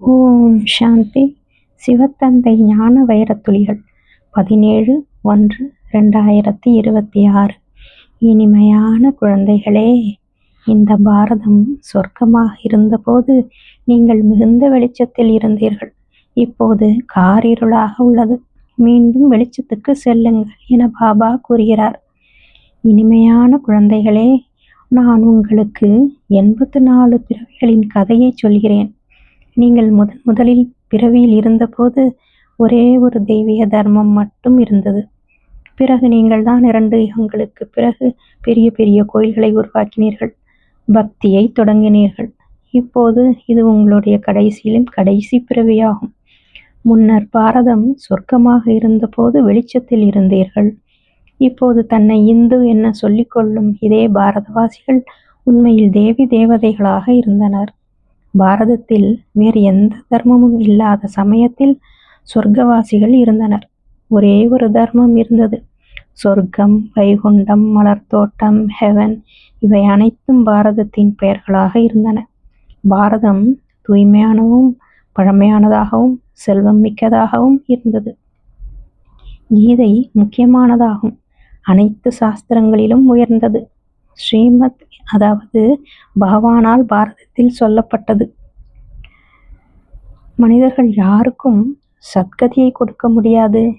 ஓம் சாந்தி. சிவத்தந்தை ஞான வைரத்துளிகள். பதினேழு ஒன்று ரெண்டாயிரத்தி இருபத்தி ஆறு இனிமையான குழந்தைகளே இந்த பாரதம் சொர்க்கமாக இருந்தபோது நீங்கள் மிகுந்த வெளிச்சத்தில் இருந்தீர்கள். இப்போது காரிருளாக உள்ளது. மீண்டும் வெளிச்சத்துக்கு செல்லுங்கள் என பாபா கூறுகிறார். இனிமையான குழந்தைகளே நான் உங்களுக்கு எண்பத்து நாலு பிறவிகளின் கதையை சொல்கிறேன். நீங்கள் முதன் முதலில் பிறவியில் இருந்தபோது ஒரே ஒரு தெய்வீக தர்மம் மட்டும் இருந்தது. பிறகு நீங்கள் தான் இரண்டு யுகங்களுக்கு பிறகு பெரிய பெரிய கோயில்களை உருவாக்கினீர்கள். பக்தியை தொடங்கினீர்கள். இப்போது இது உங்களுடைய கடைசியிலும் கடைசி பிறவியாகும். முன்னர் பாரதம் சொர்க்கமாக இருந்தபோது வெளிச்சத்தில் இருந்தீர்கள். இப்போது தன்னை இந்து என்ன சொல்லிக்கொள்ளும் இதே பாரதவாசிகள் உண்மையில் தேவி தேவதைகளாக இருந்தனர். பாரதத்தில் வேறு எந்த தர்மமும் இல்லாத சமயத்தில் சொர்க்கவாசிகள் இருந்தனர். ஒரே ஒரு தர்மம் இருந்தது. சொர்க்கம் வைகுண்டம் மலர்தோட்டம் ஹெவன் இவை அனைத்தும் பாரதத்தின் பெயர்களாக இருந்தன. பாரதம் தூய்மையானவும் பழமையானதாகவும் செல்வம் மிக்கதாகவும் இருந்தது. கீதை முக்கியமானதாகும். அனைத்து சாஸ்திரங்களிலும் உயர்ந்தது. ஸ்ரீமத் அதாவது பகவானால் பாரத பாரதத்தில் சொல்லப்பட்டது. மனிதர்கள் யாருக்கும் சத்கதியை கொடுக்க முடியாது.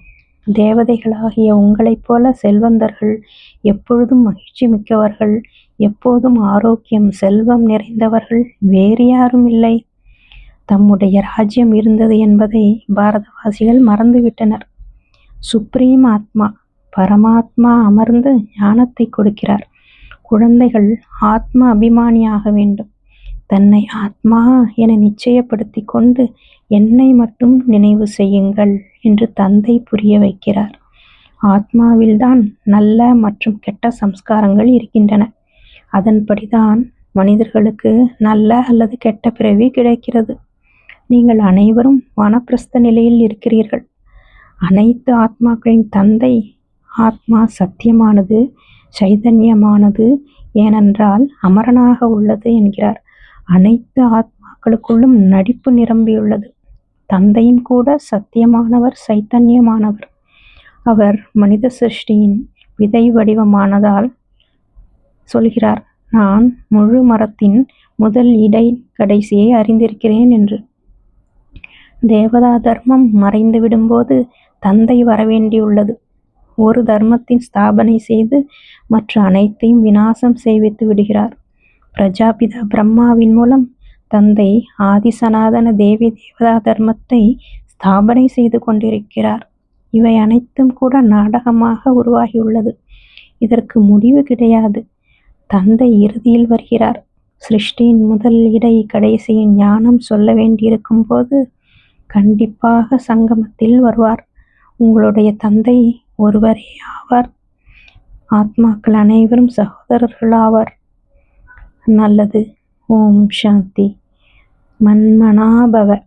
தேவதைகளாகிய உங்களைப் போல செல்வந்தர்கள் எப்பொழுதும் மகிழ்ச்சி மிக்கவர்கள் எப்போதும் ஆரோக்கியம் செல்வம் நிறைந்தவர்கள் வேறு யாரும் இல்லை. தம்முடைய ராஜ்யம் இருந்தது என்பதை பாரதவாசிகள் மறந்துவிட்டனர். சுப்ரீம் ஆத்மா பரமாத்மா அமர்ந்து ஞானத்தை கொடுக்கிறார். குழந்தைகள் ஆத்ம அபிமானியாக வேண்டும். தன்னை ஆத்மா என நிச்சயப்படுத்தி கொண்டு என்னை மட்டும் நினைவு செய்யுங்கள் என்று தந்தை புரிய வைக்கிறார். ஆத்மாவில்தான் நல்ல மற்றும் கெட்ட சம்ஸ்காரங்கள் இருக்கின்றன. அதன்படிதான் மனிதர்களுக்கு நல்ல அல்லது கெட்ட பிறவி கிடைக்கிறது. நீங்கள் அனைவரும் வனப்பிரஸ்த நிலையில் இருக்கிறீர்கள். அனைத்து ஆத்மாக்களின் தந்தை ஆத்மா சத்தியமானது சைதன்யமானது ஏனென்றால் அமரனாக உள்ளது என்கிறார். அனைத்து ஆத்மாக்களுக்குள்ளும் நடிப்பு நிரம்பியுள்ளது. தந்தையும் கூட சத்தியமானவர் சைத்தன்யமானவர். அவர் மனித சிருஷ்டியின் விதை வடிவமானதால் சொல்கிறார் நான் முழு மரத்தின் முதல் இடை கடைசியை அறிந்திருக்கிறேன் என்று. தேவதா தர்மம் மறைந்து விடும்போது தந்தை வரவேண்டியுள்ளது. ஒரு தர்மத்தின் ஸ்தாபனை செய்து மற்ற அனைத்தையும் விநாசம் செய்வித்து விடுகிறார். பிரஜாபிதா பிரம்மாவின் மூலம் தந்தை ஆதிசனாதன தேவி தேவதா தர்மத்தை ஸ்தாபனை செய்து கொண்டிருக்கிறார். இவை அனைத்தும் கூட நாடகமாக உருவாகியுள்ளது. இதற்கு முடிவு கிடையாது. தந்தை இறுதியில் வருகிறார். சிருஷ்டியின் முதல் இடை கடைசியின் ஞானம் சொல்ல வேண்டியிருக்கும் போது கண்டிப்பாக சங்கமத்தில் வருவார். உங்களுடைய தந்தை ஒருவரே ஆவார். ஆத்மாக்கள் அனைவரும் சகோதரர்கள் ஆவார் நல்லது. ஓம் சாந்தி. மன்மனாபவ.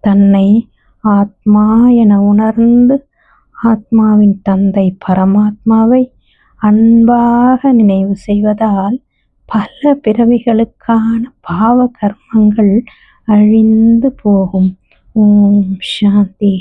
தன்னை ஆத்மா என உணர்ந்து ஆத்மாவின் தந்தை பரமாத்மாவை அன்பாக நினைவு செய்வதால் பல பிறவிகளுக்கான பாவ கர்மங்கள் அழிந்து போகும். ஓம் சாந்தி.